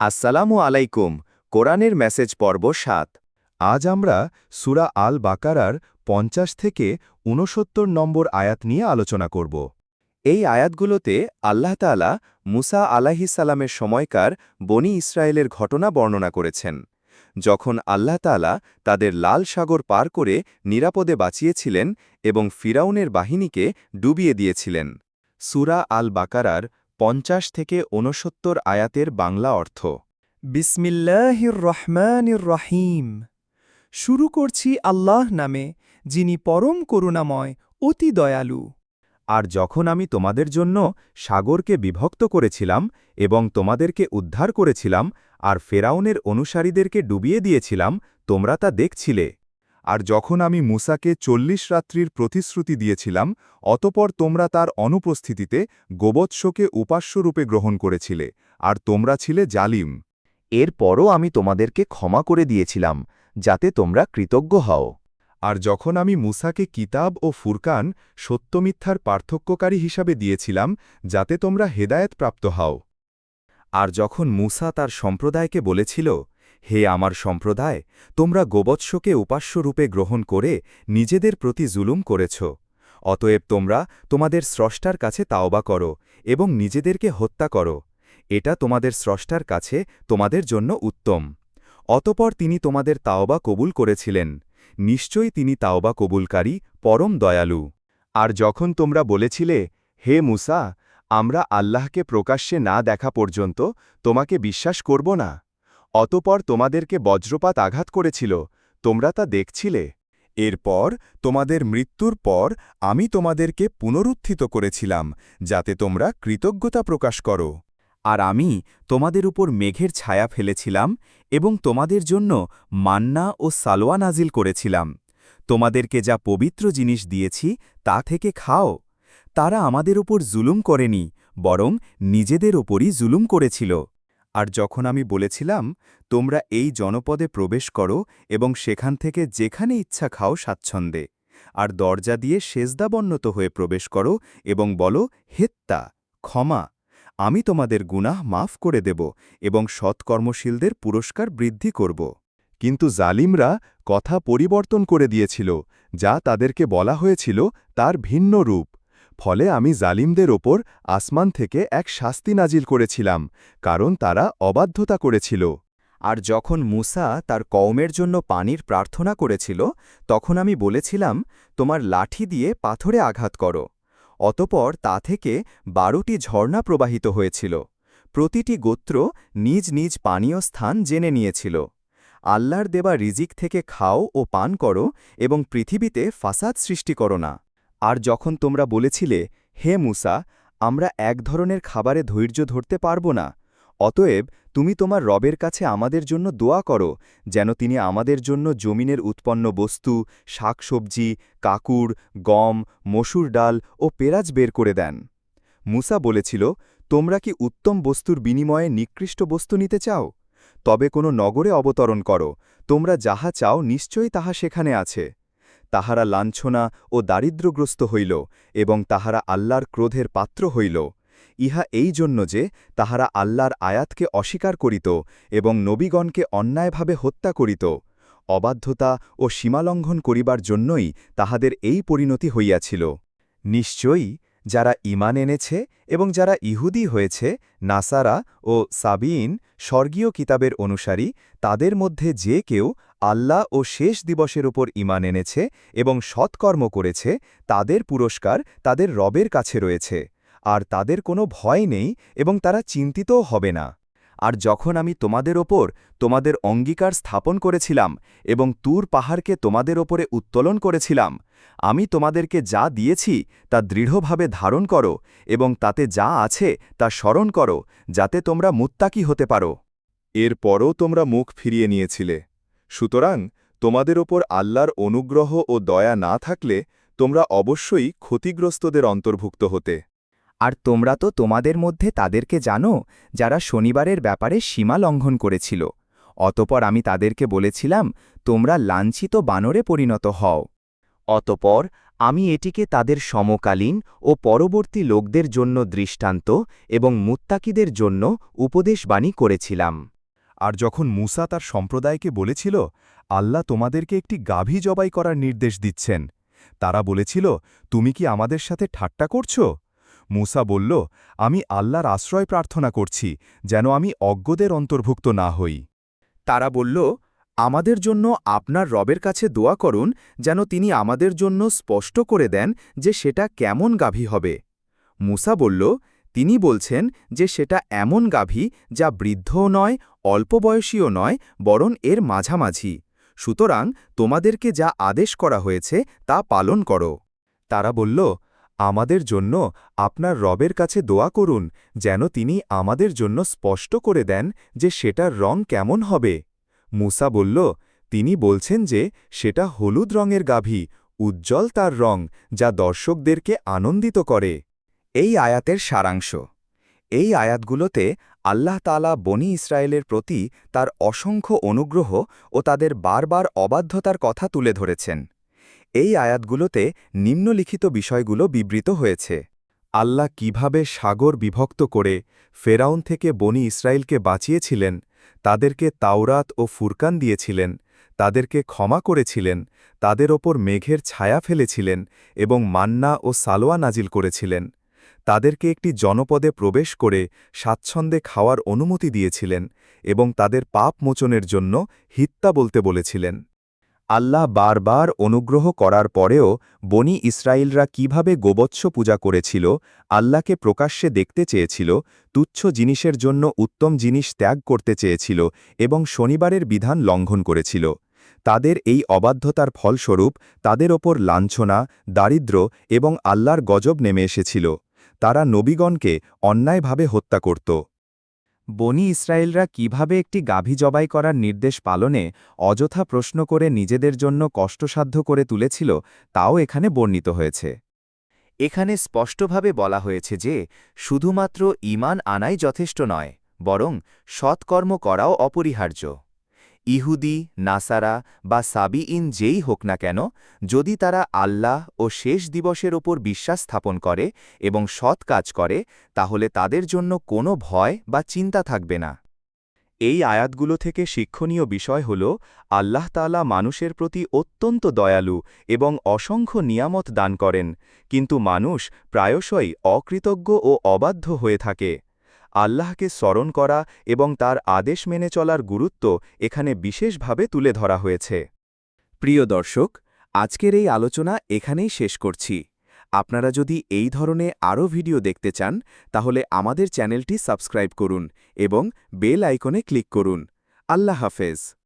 আসসালামু আলাইকুম, কোরআনের মেসেজ পর্ব সাত। আজ আমরা সুরা আল বাকারার পঞ্চাশ থেকে ঊনসত্তর নম্বর আয়াত নিয়ে আলোচনা করব। এই আয়াতগুলোতে আল্লাহ তাআলা মুসা আলাহিসাল্লামের সময়কার বনি ইসরায়েলের ঘটনা বর্ণনা করেছেন। যখন আল্লাহ তাআলা তাদের লাল সাগর পার করে নিরাপদে বাঁচিয়েছিলেন এবং ফিরাউনের বাহিনীকে ডুবিয়ে দিয়েছিলেন। সুরা আল বাকারার পঞ্চাশ থেকে ঊনসত্তর আয়াতের বাংলা অর্থ। বিসমিল্লাহির রহমানির রহিম শুরু করছি আল্লাহ নামে, যিনি পরম করুণাময়, অতি দয়ালু। আর যখন আমি তোমাদের জন্য সাগরকে বিভক্ত করেছিলাম এবং তোমাদেরকে উদ্ধার করেছিলাম আর ফেরাউনের অনুসারীদেরকে ডুবিয়ে দিয়েছিলাম, তোমরা তা দেখছিলে। আর যখন আমি মুসাকে চল্লিশ রাত্রির প্রতিশ্রুতি দিয়েছিলাম, অতপর তোমরা তার অনুপস্থিতিতে গোবৎসকে উপাস্যরূপে গ্রহণ করেছিলে, আর তোমরা ছিলে জালিম। এরপরও আমি তোমাদেরকে ক্ষমা করে দিয়েছিলাম, যাতে তোমরা কৃতজ্ঞ হও। আর যখন আমি মুসাকে কিতাব ও ফুরকান সত্যমিথ্যার পার্থক্যকারী হিসাবে দিয়েছিলাম, যাতে তোমরা হেদায়েত প্রাপ্ত হও। আর যখন মুসা তার সম্প্রদায়কে বলেছিল হে আমার সম্প্রদায়, তোমরা গোবৎসকে উপাস্যরূপে গ্রহণ করে নিজেদের প্রতি জুলুম করেছ। অতএব তোমরা তোমাদের স্রষ্টার কাছে তাওবা করো এবং নিজেদেরকে হত্যা করো। এটা তোমাদের স্রষ্টার কাছে তোমাদের জন্য উত্তম। অতপর তিনি তোমাদের তাওবা কবুল করেছিলেন। নিশ্চয়ই তিনি তাওবা কবুলকারী, পরম দয়ালু। আর যখন তোমরা বলেছিলে, হে মুসা, আমরা আল্লাহকে প্রকাশ্যে না দেখা পর্যন্ত তোমাকে বিশ্বাস করব না? অতপর তোমাদেরকে বজ্রপাত আঘাত করেছিল, তোমরা তা দেখছিলে। এরপর তোমাদের মৃত্যুর পর আমি তোমাদেরকে পুনরুত্থিত করেছিলাম, যাতে তোমরা কৃতজ্ঞতা প্রকাশ করো। আর আমি তোমাদের উপর মেঘের ছায়া ফেলেছিলাম এবং তোমাদের জন্য মান্না ও সালোয়া নাজিল করেছিলাম। তোমাদেরকে যা পবিত্র জিনিস দিয়েছি, তা থেকে খাও। তারা আমাদের উপর জুলুম করেনি, বরং নিজেদের ওপরই জুলুম করেছিল। আর যখন আমি বলেছিলাম, তোমরা এই জনপদে প্রবেশ করো এবং সেখান থেকে যেখানে ইচ্ছা খাও স্বাচ্ছন্দ্যে। আর দরজা দিয়ে সেজদাবন্নত হয়ে প্রবেশ করো এবং বলো, হেত্তা, ক্ষমা, আমি তোমাদের গুনাহ মাফ করে দেব এবং সৎকর্মশীলদের পুরস্কার বৃদ্ধি করব। কিন্তু জালিমরা কথা পরিবর্তন করে দিয়েছিল, যা তাদেরকে বলা হয়েছিল তার ভিন্ন রূপ। ফলে আমি জালিমদের ওপর আসমান থেকে এক শাস্তি নাজিল করেছিলাম, কারণ তারা অবাধ্যতা করেছিল। আর যখন মুসা তার কওমের জন্য পানির প্রার্থনা করেছিল, তখন আমি বলেছিলাম, তোমার লাঠি দিয়ে পাথরে আঘাত করো। অতপর তা থেকে বারোটি ঝর্ণা প্রবাহিত হয়েছিল। প্রতিটি গোত্র নিজ নিজ পানীয় স্থান জেনে নিয়েছিল। আল্লাহর দেবা রিজিক থেকে খাও ও পান করো এবং পৃথিবীতে ফাসাদ সৃষ্টি করো না। আর যখন তোমরা বলেছিলে, হে মুসা, আমরা এক ধরনের খাবারে ধৈর্য ধরতে পারব না, অতএব তুমি তোমার রবের কাছে আমাদের জন্য দোয়া করো, যেন তিনি আমাদের জন্য জমিনের উৎপন্ন বস্তু, শাকসবজি কাকুর গম, মসুর ডাল ও পেঁয়াজ বের করে দেন। মুসা বলেছিল, তোমরা কি উত্তম বস্তুর বিনিময়ে নিকৃষ্ট বস্তু নিতে চাও? তবে কোনো নগরে অবতরণ করো, তোমরা যাহা চাও নিশ্চয়ই তাহা সেখানে আছে। তাহারা লাঞ্ছনা ও দারিদ্রগ্রস্ত হইল এবং তাহারা আল্লাহর ক্রোধের পাত্র হইল। ইহা এই জন্য যে তাহারা আল্লাহর আয়াতকে অস্বীকার করিত এবং নবীগণকে অন্যায়ভাবে হত্যা করিত। অবাধ্যতা ও সীমালঙ্ঘন করিবার জন্যই তাহাদের এই পরিণতি হইয়াছিল। নিশ্চয়ই যারা ইমান এনেছে এবং যারা ইহুদি হয়েছে, নাসারা ও সাবিন স্বর্গীয় কিতাবের অনুসারী, তাদের মধ্যে যে কেউ আল্লাহ ও শেষ দিবসের উপর ইমান এনেছে এবং সৎকর্ম করেছে, তাদের পুরস্কার তাদের রবের কাছে রয়েছে। আর তাদের কোনো ভয় নেই এবং তারা চিন্তিতও হবে না। আর যখন আমি তোমাদের ওপর তোমাদের অঙ্গীকার স্থাপন করেছিলাম এবং তুর পাহাড়কে তোমাদের ওপরে উত্তোলন করেছিলাম আমি তোমাদেরকে যা দিয়েছি তা দৃঢ়ভাবে ধারণ করো এবং তাতে যা আছে তা স্মরণ করো, যাতে তোমরা মুত্তাকি হতে পারো। এরপরও তোমরা মুখ ফিরিয়ে নিয়েছিলে। সুতরাং তোমাদের ওপর আল্লাহর অনুগ্রহ ও দয়া না থাকলে তোমরা অবশ্যই ক্ষতিগ্রস্তদের অন্তর্ভুক্ত হতে। আর তোমরা তো তোমাদের মধ্যে তাদেরকে জানো, যারা শনিবারের ব্যাপারে সীমা লঙ্ঘন করেছিল। অতপর আমি তাদেরকে বলেছিলাম, তোমরা লাঞ্ছিত বানরে পরিণত হও। অতপর আমি এটিকে তাদের সমকালীন ও পরবর্তী লোকদের জন্য দৃষ্টান্ত এবং মুত্তাকিদের জন্য উপদেশবাণী করেছিলাম। আর যখন মুসা তার সম্প্রদায়কে বলেছিল, আল্লাহ তোমাদেরকে একটি গাভী জবাই করার নির্দেশ দিচ্ছেন। তারা বলেছিল, তুমি কি আমাদের সাথে ঠাট্টা করছ? মুসা বলল, আমি আল্লাহর আশ্রয় প্রার্থনা করছি, যেন আমি অজ্ঞদের অন্তর্ভুক্ত না হই। তারা বলল আমাদের জন্য আপনার রবের কাছে দোয়া করুন, যেন তিনি আমাদের জন্য স্পষ্ট করে দেন যে সেটা কেমন গাভী হবে। মুসা বলল, তিনি বলছেন যে সেটা এমন গাভী যা বৃদ্ধও নয়, অল্প বয়সীও নয়, বরং এর মাঝামাঝি। সুতরাং তোমাদেরকে যা আদেশ করা হয়েছে তা পালন করো। তারা বলল, আমাদের জন্য আপনার রবের কাছে দোয়া করুন, যেন তিনি আমাদের জন্য স্পষ্ট করে দেন যে সেটার রং কেমন হবে। মুসা বলল, তিনি বলছেন যে, সেটা হলুদ রঙের গাভী, উজ্জ্বল তার রং, যা দর্শকদেরকে আনন্দিত করে। এই আয়াতের সারাংশ। এই আয়াতগুলোতে আল্লাহ তালা বনি ইসরায়েলের প্রতি তার অসংখ্য অনুগ্রহ ও তাদের বারবার অবাধ্যতার কথা তুলে ধরেছেন। এই আয়াতগুলোতে নিম্নলিখিত বিষয়গুলো বিবৃত হয়েছে। আল্লাহ কীভাবে সাগর বিভক্ত করে ফেরাউন থেকে বনি ইসরায়েলকে বাঁচিয়েছিলেন তাদেরকে তাওরাত ও ফুরকান দিয়েছিলেন, তাদেরকে ক্ষমা করেছিলেন, তাদের ওপর মেঘের ছায়া ফেলেছিলেন এবং মান্না ও সালোয়া নাজিল করেছিলেন। তাদেরকে একটি জনপদে প্রবেশ করে স্বাচ্ছন্দ্যে খাওয়ার অনুমতি দিয়েছিলেন এবং তাদের পাপ মোচনের জন্য হিত্তা বলতে বলেছিলেন। আল্লাহ বারবার অনুগ্রহ করার পরেও বনি ইসরায়েলরা কীভাবে গোবৎস পূজা করেছিল, আল্লাহকে প্রকাশ্যে দেখতে চেয়েছিল, তুচ্ছ জিনিসের জন্য উত্তম জিনিস ত্যাগ করতে চেয়েছিল এবং শনিবারের বিধান লঙ্ঘন করেছিল। তাদের এই অবাধ্যতার ফলস্বরূপ তাদের ওপর লাঞ্ছনা দারিদ্র্য এবং আল্লাহর গজব নেমে এসেছিল। তারা নবীগণকে অন্যায়ভাবে হত্যা করত। বনি ইসরায়েলরা কীভাবে একটি গাভী জবাই করার নির্দেশ পালনে অযথা প্রশ্ন করে নিজেদের জন্য কষ্টসাধ্য করে তুলেছিল, তাও এখানে বর্ণিত হয়েছে। এখানে স্পষ্টভাবে বলা হয়েছে যে, শুধুমাত্র ইমান আনাই যথেষ্ট নয়, বরং সৎকর্ম করাও অপরিহার্য। ইহুদি, নাসারা বা সাবিইন যেই হোক না কেন, যদি তারা আল্লাহ ও শেষ দিবসের ওপর বিশ্বাস স্থাপন করে এবং সৎ কাজ করে, তাহলে তাদের জন্য কোনো ভয় বা চিন্তা থাকবে না। এই আয়াতগুলো থেকে শিক্ষণীয় বিষয় হল, আল্লাহ তালা মানুষের প্রতি অত্যন্ত দয়ালু এবং অসংখ্য নিয়ামত দান করেন, কিন্তু মানুষ প্রায়শই অকৃতজ্ঞ ও অবাধ্য হয়ে থাকে। আল্লাহকে স্মরণ করা এবং তার আদেশ মেনে চলার গুরুত্ব এখানে বিশেষভাবে তুলে ধরা হয়েছে। প্রিয় দর্শক, আজকের এই আলোচনা এখানেই শেষ করছি। আপনারা যদি এই ধরনের আরও ভিডিও দেখতে চান, তাহলে আমাদের চ্যানেলটি সাবস্ক্রাইব করুন এবং বেল আইকনে ক্লিক করুন। আল্লাহ হাফেজ।